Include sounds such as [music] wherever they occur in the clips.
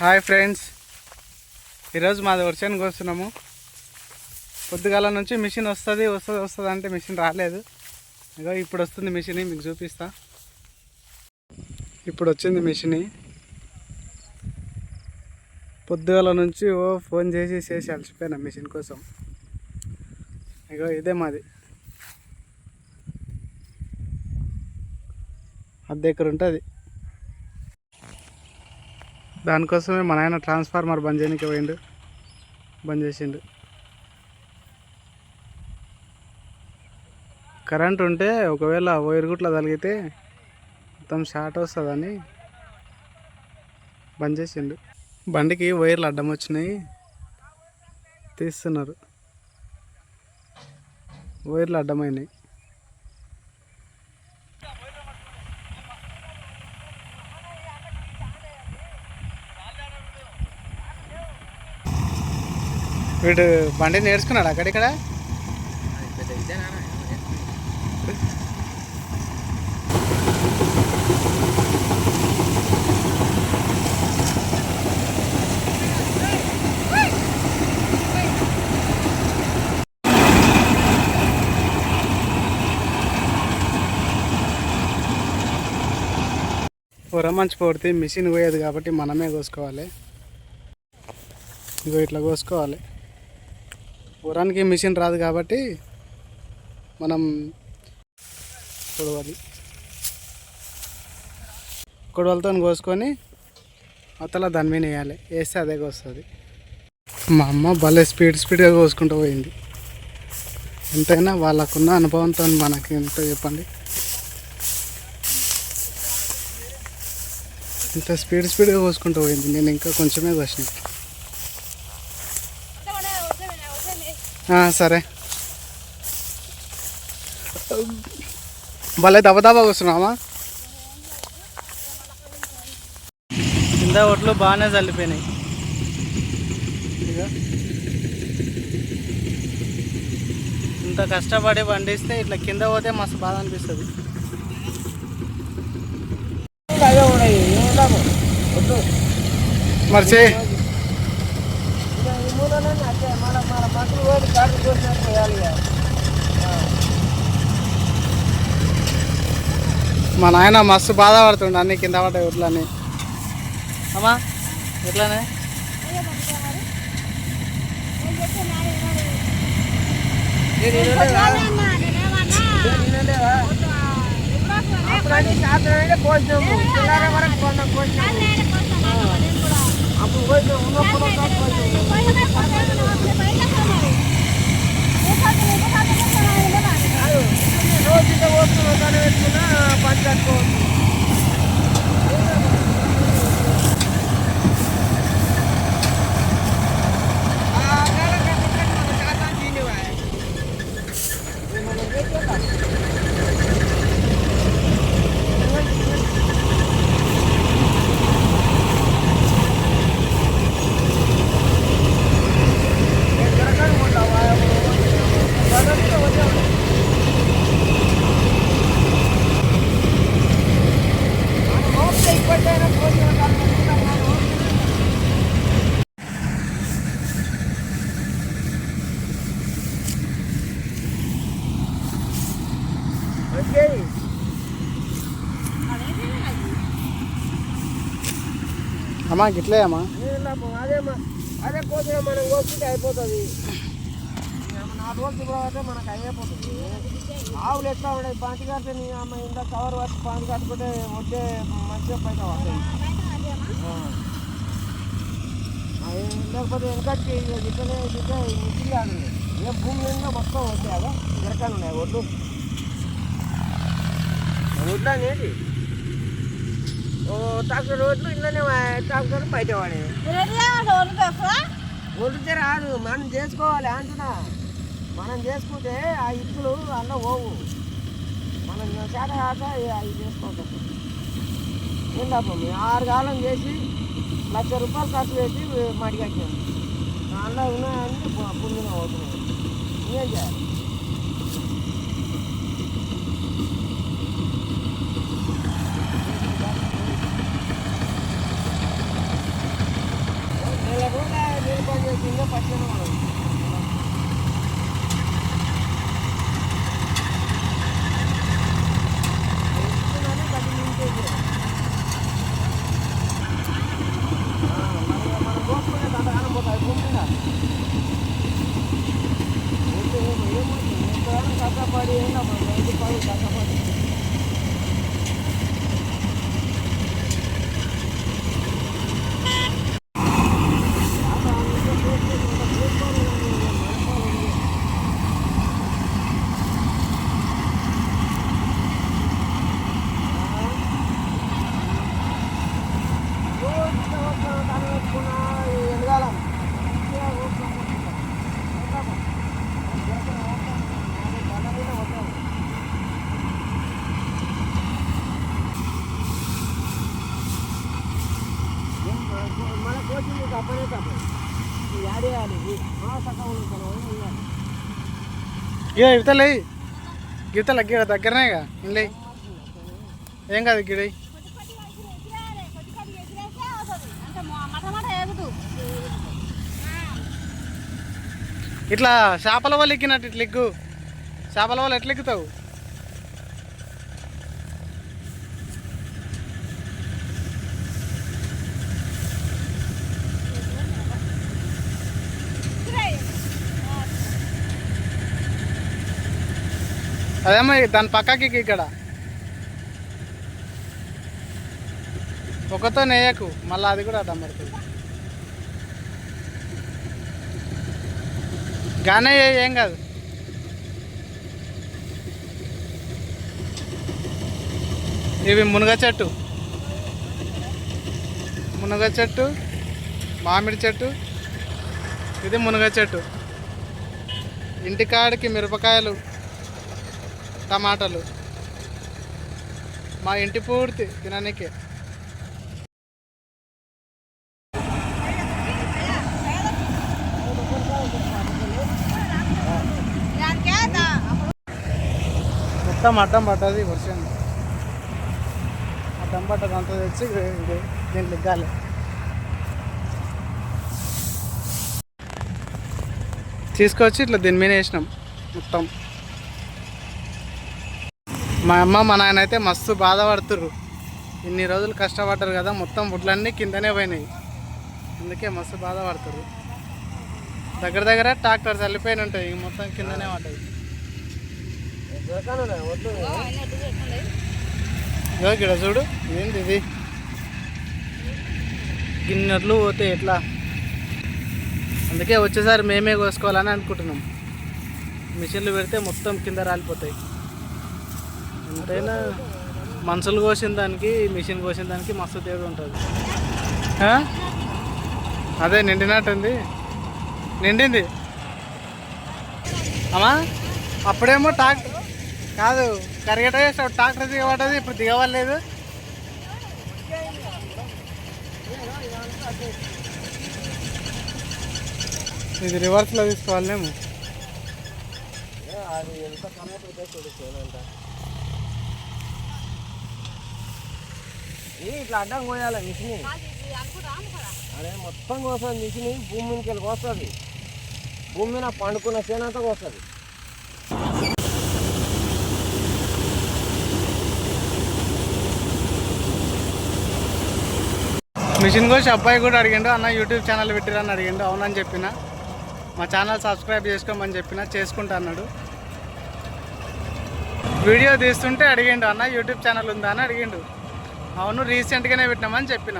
Hi friends. ఈరోజు మాది వర్షానికి వస్తున్నాము. పొద్దుగాల నుంచి మిషన్ వస్తుంది వస్తుంది వస్తుంది అంటే మిషన్ రాలేదు. ఇగో ఇప్పుడు వస్తుంది మిషన్ మీకు చూపిస్తా. ఇప్పుడు వచ్చింది మిషన్. పొద్దుగాల నుంచి ఓ ఫోన్ చేసి చేసి అలసిపోయినా మిషన్ కోసం. ఇగో ఇదే మాది. అద్దె దగ్గర ఉంటుంది. దానికోసమే మా నాయన ట్రాన్స్ఫార్మర్ బంద్ చేయడానికి పోయిండు. బంద్ చేసిండు. కరెంట్ ఉంటే ఒకవేళ వైర్ గుట్ల తగిలితే మొత్తం షార్ట్ వస్తుందని బంద్ చేసిండు. బండికి వైర్లు అడ్డం వచ్చినాయి. తీస్తున్నారు. వైర్లు అడ్డమైనాయి. వీడు బండి నేర్చుకున్నాడు అక్కడిక్కడ మంచి పొడితే మిషన్ పోయేది కాబట్టి మనమే కోసుకోవాలి. ఇగో ఇట్లా కోసుకోవాలి. ఉరానికి మిషన్ రాదు కాబట్టి మనం కొడవాలి. కొడవలతో కోసుకొని అవతల దాని మీద వేయాలి. వేస్తే అదే కోస్తుంది. మా అమ్మ భలే స్పీడ్ స్పీడ్గా కోసుకుంటూ పోయింది. ఎంతైనా వాళ్ళకున్న అనుభవంతో మనకి ఎంతో చెప్పండి. ఇంత స్పీడ్ స్పీడ్గా కోసుకుంటూ పోయింది. నేను ఇంకా కొంచెమే కోసిన. సరే. భలే దబ దబా వస్తున్నామా కింద ఒట్లు బాగానే చల్లిపోయినాయి. ఇంత కష్టపడి పండిస్తే ఇట్లా కింద పోతే మస్తు బాధ అనిపిస్తుంది. మరి చే మా నాయన మస్తు బాధపడుతుండే అన్ని కింద పడ్డాయి ఒట్లని అమ్మా ఎట్లానే? గిట్లే అమ్మా అదేమ్మా అదే కోసిన మనం కోసుకుంటే అయిపోతుంది నాలుగు రోజులు తర్వాత మనకు అయిపోతుంది ఆవులు ఎట్లా ఉన్నాయి పాంచి కడితే నీ అమ్మ ఇంత కవర్ వచ్చి పాంచి కట్టుకుంటే వచ్చే మంచిగా పైన వస్తాయి లేకపోతే వెనకటి గిట్లనే గిట్ట మిషన్ కాదు ఏ భూమి నిండా మొత్తం వచ్చాయి కదా ఉన్నాయి ఒడ్లు ఒడ్లు అనేది ఓ ట్రాక్టర్ రోడ్లు ఇంట్లోనే ట్రాక్టర్ బయట వాడే వదిలితే రాదు మనం చేసుకోవాలి అంటున్నా మనం చేసుకుంటే ఆ ఇప్పులు అన్న పోవు మనం చేత కాక అవి చేసుకోవాలి ఏం లాభం ఆరు కాలం చేసి లక్ష రూపాయలు ఖర్చు పెట్టి మడిగట్టాను దానిలో ఉన్నాయని పుణ్యం అవుతున్నాయి ఏం చేయాలి పని చేసిందే పచ్చని మనం ఇస్తున్నాను, గడ్డి నింపేసి. ఆ, మరి మనం కోసుకునే అంతగానం పోతాయి భూమి మీద. ఏంటి, ఏం- ఏమవుతుంది? ఎంతగానో కష్టపడి ఏంటో మన రైతు పనులు కష్టపడి మన కోచింగ్ తప్పనే తప్ప. యాడేయాలి? సగం ఇక ఇవతలే గీతల గీడ దగ్గరనేగా ఇంలే ఏం కాదు గిడ ఇట్లా చేపల వాళ్ళు ఎక్కినట్టు ఇట్లా ఎగ్గు చేపల వాళ్ళు ఎట్లా ఎక్కుతావు? అదేమో దాని పక్కకి ఇక్కడ. ఒకతో నేయకు మళ్ళీ అది కూడా అడ్డం పడుతుంది. గానే ఏం కాదు. ఇవి మునగ చెట్టు. మునగ చెట్టు మామిడి చెట్టు ఇది మునగ చెట్టు. ఇంటికాడికి మిరపకాయలు టమాటాలు. మా ఇంటి పూర్తి తిననీకే. మొత్తం అడ్డం పడ్డది వర్షం. అడ్డం పడ్డది అంతా తెచ్చి ఇది- ఇది దీంట్లో ఎగ్గాలి. తీసుకొచ్చి ఇట్లా దీని మీద వేసినాం మొత్తం. మా అమ్మ మా నాయన అయితే మస్తు బాధపడుతుర్రు. ఇన్ని రోజులు కష్టపడ్డారు కదా మొత్తం బుడ్లన్నీ కిందనే పోయినాయి. అందుకే మస్తు బాధపడుతుర్రు. దగ్గర దగ్గర ట్రాక్టర్ చల్లిపోయిన ఉంటాయి మొత్తం కిందనే పడ్డాయి. ఇక్కడ చూడు ఏంది ఇది? గిన్నెట్లు పోతే ఎట్లా? అందుకే వచ్చేసారి మేమే కోసుకోవాలని అనుకుంటున్నాం. మిషన్లు పెడితే మొత్తం కింద రాలిపోతాయి. ఎంతైనా మనుషులు కోసిన దానికి మిషన్ కోసిన దానికి మస్తు తేడా ఉంటుంది. ఆ? అదే నిండినట్టుంది. నిండింది. అమ్మా అప్పుడేమో ట్రాక్టర్ కాదు కరిగట చేసావు ట్రాక్టర్ దిగబడ్డది ఇప్పుడు దిగవలేదు ఇది రివర్స్లో తీసుకోవాలేమో అది ఎంత కరెక్ట్ అయితే చూడు చేనంత ఇది ఇట్లా అడ్డం కోయాలి మిషన్? అదే మొత్తం కోస్తుంది మిషన్ భూమి మీదకి వెళ్ళి కోస్తుంది. భూమి మీద పండుకున్న చేనంతా కోస్తుంది. మిషన్ కోసి అబ్బాయి కూడా అడిగిండు అన్న యూట్యూబ్ ఛానల్ పెట్టిరని అడిగిండు. అవునని చెప్పిన. మా ఛానల్ సబ్స్క్రైబ్ చేసుకోమని చెప్పిన చేసుకుంటా అన్నాడు. వీడియో తీస్తుంటే అడిగిండు అన్న యూట్యూబ్ ఛానల్ ఉందా అని అడిగిండు. అవును రీసెంట్గానే పెట్టినామని చెప్పిన.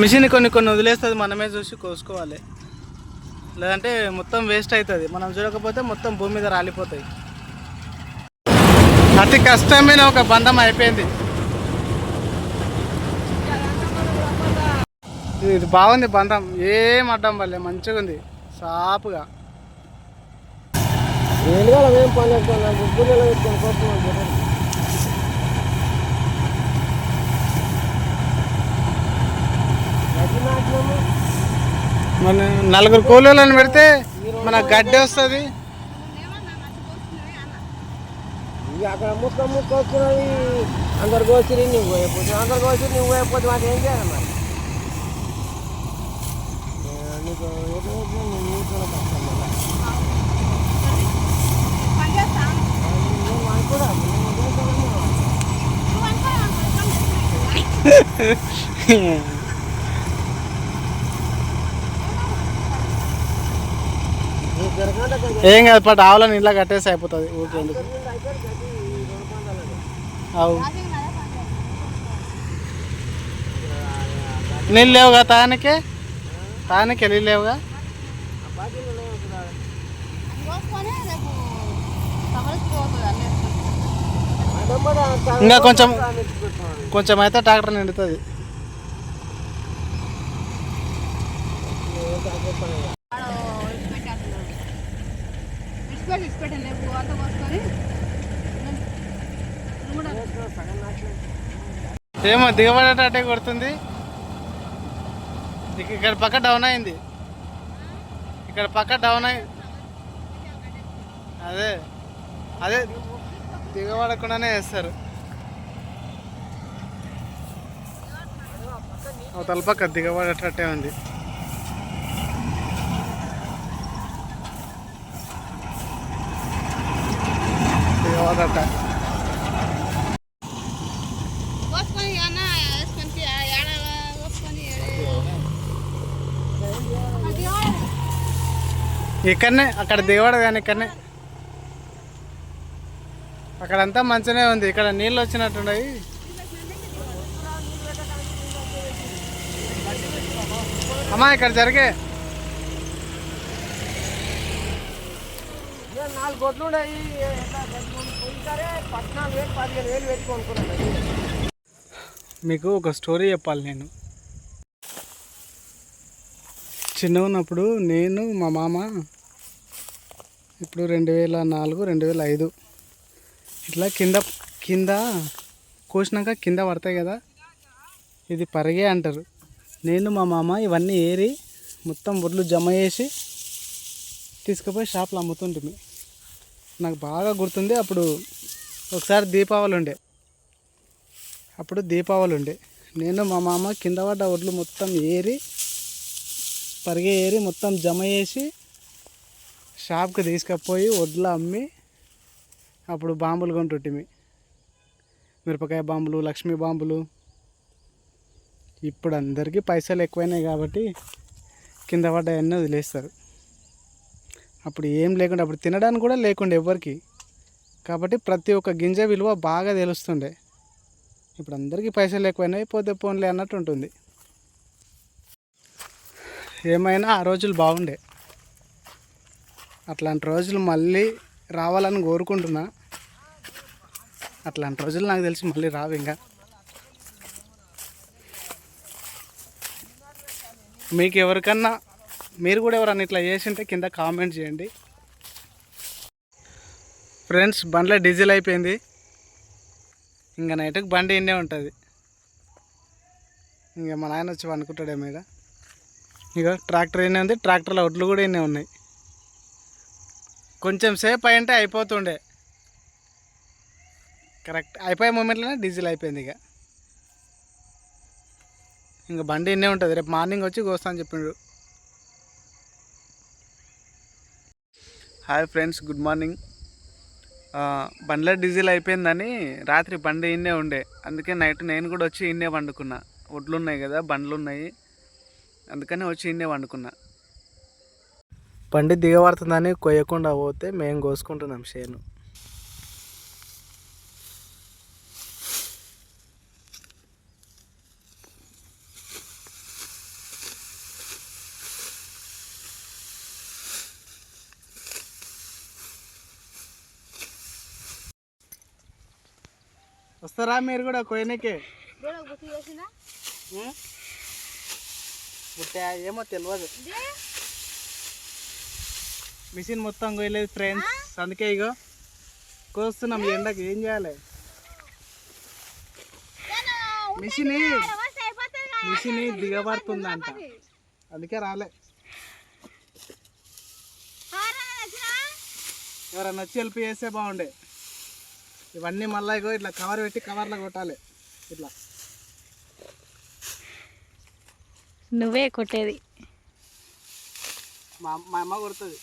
మిషన్ కొన్ని కొన్ని వదిలేస్తుంది మనమే చూసి కోసుకోవాలి. లేదంటే మొత్తం వేస్ట్ అవుతుంది మనం చూడకపోతే మొత్తం భూమి మీద రాలిపోతాయి. అతి కష్టమైన ఒక బంధం అయిపోయింది. ఇది బాగుంది బంధం. ఏం అడ్డం వల్లే మంచిగా ఉంది. సాపుగా. ఏం పని లేకుండా గుబ్బులు పెట్టుకొని కోస్తున్నాం మన నలుగురు కూలీలను పెడితే మన గడ్డి వస్తుంది ఇక అక్కడ ముక్క ముక్క వస్తున్నది అందరు కోసిరి నువ్వు పోయకపోతే అందరు కోసిరి నువ్వు పోయకపోతే మాకు ఏం చేయాలి మరి నీకు కష్టం మళ్ళా. పని చేస్తా నేను అనుకోడా నేను చేస్తాను నువ్వు అనుకో నీకు జరగకుండా ఏం కాదు పట్టు ఆవులని ఇంట్లో కట్టేసి అయిపోతుంది ఊరికి ఎందుకు? అవు. నీళ్ళు లేవుగా తానికే తానికే నీళ్ళు లేవుగా? ఇంకా కొంచెం కొంచెం అయితే ట్రాక్టర్ నిండుతుంది వాడు విడిచిపెట్టేస్తున్నాడు విడిచిపెట్టి విడిచిపెట్టాను రేపు అంతా కోసుకొని ఏమో దిగబడేటట్టే కొడుతుంది. ఇక్కడ పక్క డౌన్ అయింది. ఇక్కడ పక్క డౌన్ అయింది అదే. అదే దిగబడకుండానే వేస్తారు. తలపక్క దిగబడేటట్టే ఉంది. కోసుకొని ఇక్కడనే అక్కడ దిగబడదు కానీ ఇక్కడనే. అక్కడంతా మంచిగానే ఉంది. ఇక్కడ నీళ్ళు వచ్చినట్టున్నాయి. అమ్మా ఇక్కడ జరిగే. నాలుగు కొట్లు ఉన్నాయి. పద్నాలుగు వేలు పదిహేను వేలు పెట్టుకోనుకున్నాను మీకు ఒక స్టోరీ చెప్పాలి నేను. చిన్న ఉన్నప్పుడు నేను మా మామ ఇప్పుడు రెండు వేల నాలుగు రెండు వేల ఐదు. ఇట్లా కింద కింద కోసినాక కింద పడతాయి కదా ఇది పరిగే అంటారు. నేను మా మామ ఇవన్నీ ఏరి మొత్తం ఒడ్లు జమ చేసి తీసుకుపోయి షాప్లో అమ్ముతుంటుంది నాకు బాగా గుర్తుంది అప్పుడు ఒకసారి దీపావళి ఉండే. అప్పుడు దీపావళి ఉండే. నేను మా మామ కింద పడ్డ ఒడ్లు మొత్తం ఏరి పరిగే ఏరి మొత్తం జమ చేసి షాప్కి తీసుకుపోయి వడ్లు అమ్మి అప్పుడు బాంబులు కొంటుంటిమి. మిరపకాయ బాంబులు లక్ష్మీ బాంబులు. ఇప్పుడు అందరికీ పైసలు ఎక్కువైనాయి కాబట్టి కింద పడ్డ అన్నీ వదిలేస్తారు. అప్పుడు ఏం లేకుండా అప్పుడు తినడానికి కూడా లేకుండే ఎవరికి కాబట్టి ప్రతి ఒక్క గింజ విలువ బాగా తెలుస్తుండే. ఇప్పుడు అందరికీ పైసలు ఎక్కువైనాయి పోతే పోన్లే అన్నట్టు ఉంటుంది. ఏమైనా ఆ రోజులు బాగుండే. అట్లాంటి రోజులు మళ్ళీ రావాలని కోరుకుంటున్నా. అట్లాంటి రోజులు నాకు తెలిసి మళ్ళీ రావు ఇంకా. మీకు ఎవరికన్నా మీరు కూడా ఎవరన్నా ఇట్లా చేసింటే కింద కామెంట్ చేయండి. ఫ్రెండ్స్ బండ్లో డీజిల్ అయిపోయింది. ఇంకా నైట్కి బండి ఇండే ఉంటుంది. ఇంకా మా నాయన వచ్చి అనుకుంటాడేమో మీద ఇక ట్రాక్టర్ ఇన్నే ఉంది ట్రాక్టర్లో ఒడ్లు కూడా ఇన్నే ఉన్నాయి. కొంచెం సేపు అయింటే అయిపోతుండే. కరెక్ట్ అయిపోయే మూమెంట్లోనే డీజిల్ అయిపోయింది ఇక ఇంకా బండి ఇన్నే ఉంటుంది రేపు మార్నింగ్ వచ్చి కోస్తా అని చెప్పిండు. Hi friends good morning. బండ్లో డీజిల్ అయిపోయిందని రాత్రి బండి ఇన్నే ఉండే. అందుకే నైట్ నేను కూడా వచ్చి ఇన్నే వండుకున్నా. ఒడ్లు ఉన్నాయి కదా బండ్లు ఉన్నాయి అందుకని వచ్చి ఇన్నే వండుకున్నా. బండి దిగబడుతుందని కొయ్యకుండా పోతే మేము కోసుకుంటున్నాం చేను వస్తారా మీరు కూడా చేసిందా? పుట్టే ఏమో తెలియదు మిషన్ మొత్తం కొయ్యలేదు ఫ్రెండ్స్ అందుకే ఇగో కోస్తున్నాం ఎండకి ఏం చేయాలి? మిషన్ మిషన్ దిగబడుతుందంట అందుకే రాలే. ఎవరన్నా వచ్చి హెల్ప్ చేస్తే బాగుండే. ఇవన్నీ మళ్ళీ ఇగో ఇట్లా కవర్ పెట్టి కవర్లో కొట్టాలి. ఇట్లా. నువ్వే కొట్టేది. మా మా అమ్మ కొడుతుంది.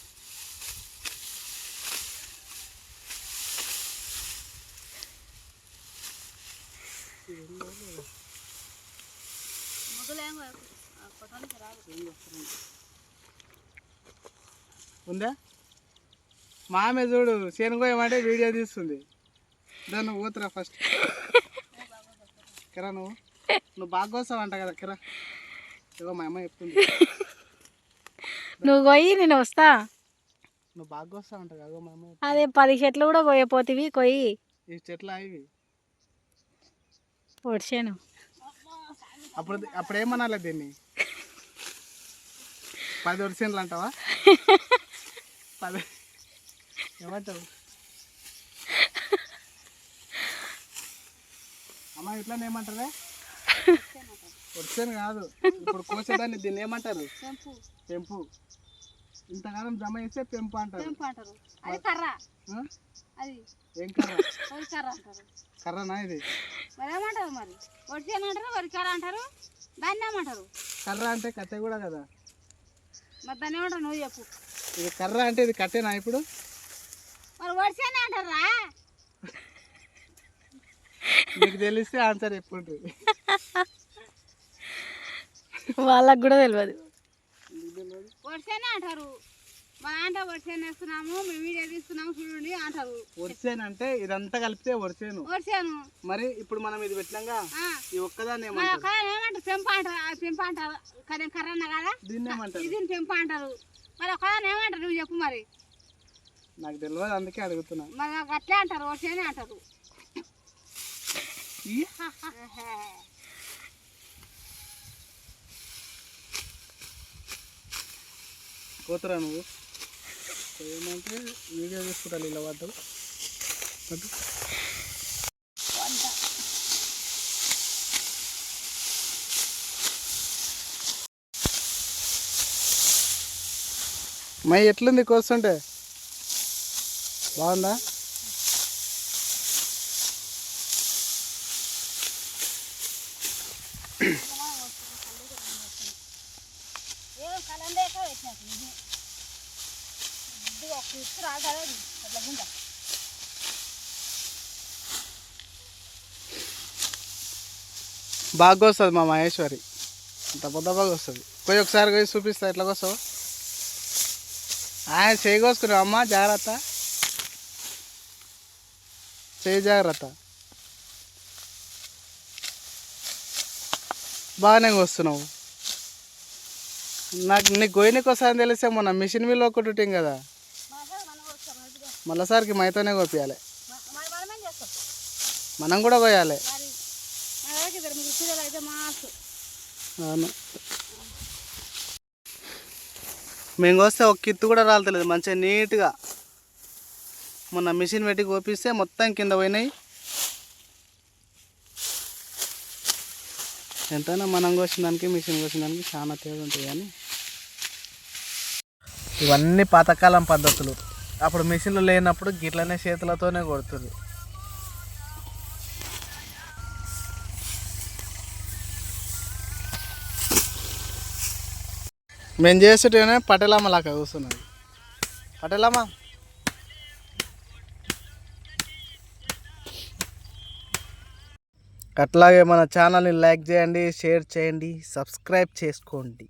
ఉందా? మా ఆమె చూడు శనగోయమంటే వీడియో తీస్తుంది. దాన్ని పోతురా ఫస్ట్ కిరా నువ్వు. నువ్వు బాగా కోస్తావు అంట కదా కిరా. ఇగో మా అమ్మ చెప్తుంది. నువ్వు కొయ్యి నేను వస్తా. నువ్వు బాగా కోస్తావు అంట కదా మా అమ్మ అదే పది చెట్లు కూడా కొయ్యపోతివి కొయ్యి. ఈ చెట్లు ఇవి? ఒడిచాను అప్పుడు అప్పుడు ఏమనాలి దీన్ని? పది వరిసేన్లు అంటావా? [laughs] పది ఏమంటావు? అమ్మ ఇట్లా ఏమంటారే వరిసేను [laughs] కాదు. ఇప్పుడు కోసేదాన్ని దీన్ని ఏమంటారు? పెంపు. పెంపు. ఇంతకాలం జమ చేస్తే పెంపు అంటారు. అది కర్ర? అది. ఏం కర్ర? వరి కర్ర అంటారు. కర్రనా ఇది? మరి ఏమంటారు మరి? వడిచేను అంటారు వరి కర్ర అంటారు దాన్ని ఏమంటారు? కర్ర అంటే కట్టె కూడా కదా? మరి దాన్ని ఏమంటారు? నువ్వు చెప్పు. ఇది కర్ర అంటే ఇది కట్టెనా ఇప్పుడు? మరి వడిచేనే అంటారా? మీకు తెలిస్తే ఆన్సర్ చెప్పుండ్రి. వాళ్ళకు కూడా తెలియదు వడిచేనే అంటారు. మా అంటే వడిచేను వేస్తున్నాము మేము వీడియో తీస్తున్నాము చూడండి అంటారు. వరిసేను అంటే ఇదంతా కలిపితే వరిసేను వడిచేను మరి ఇప్పుడు మనం ఇది పెట్టినాగా. ఈ ఒక్కదాన్ని ఏమంటారు? ఏమంటారు? పెంపు అంటారు పెంపు అంటారు కదా కర్ర అన్న కదా? దీన్ని ఏమంటారు? ఇది పెంపు అంటారు. మరి ఒకదాన్ని ఏమంటారు? నువ్వు చెప్పు మరి. నాకు తెలియదు అందుకే అడుగుతున్నా. మరి నాకు అట్లే అంటారు వడిచేనే అంటారు. [laughs] పోతురా నువ్వు? ఏమంటే వీడియో తీసుకుంటాను ఇలా వద్దు పడ్డు మై ఎట్లుంది కోస్తుంటే? బాగుందా ఏం కలందేక పెట్టినట్టు ఇది ఇదిగో ఒక ఇసుకు రాగానే అట్లా గుంట బాగా వస్తుంది మా మహేశ్వరి. అంత పొద్ద బాగా వస్తుంది పోయి ఒకసారి పోయి చూపిస్తా ఎట్లా వస్తావు ఆయన చేయి కోసుకున్నావు అమ్మ జాగ్రత్త. చేయి జాగ్రత్త. బాగానే వస్తున్నావు నాకు నీకు గోయినకి వస్తుందని తెలిస్తే మొన్న మిషన్ మీద ఒకటి ఉంటాం కదా. మళ్ళీసారికి మైతోనే కోపియాలి. మనం కూడా కోయాలి మరి మన దగ్గర ఇద్దరు ముగ్గురు పిల్లలు అయితే మాసు. అవును. మేము వస్తే ఒక కిత్తు కూడా రాలతలేదు మంచిగా నీట్గా. మొన్న మిషన్ పెట్టి కోపిస్తే మొత్తం కింద పోయినాయి. ఎంతైనా మనం కోసిన దానికి మిషన్ కోసిన దానికి చాలా తేడా ఉంటుంది కానీ. ఇవన్నీ పాతకాలం పద్ధతులు. అప్పుడు మిషన్లు లేనప్పుడు గిట్లనే చేతులతోనే కొడుతుంది మేము చేసేటనే పటేలమ్మ లాగా కూర్చున్నది. పటేలమ్మ. అట్లాగే మన ఛానల్ని లైక్ చేయండి షేర్ చేయండి సబ్స్క్రైబ్ చేసుకోండి.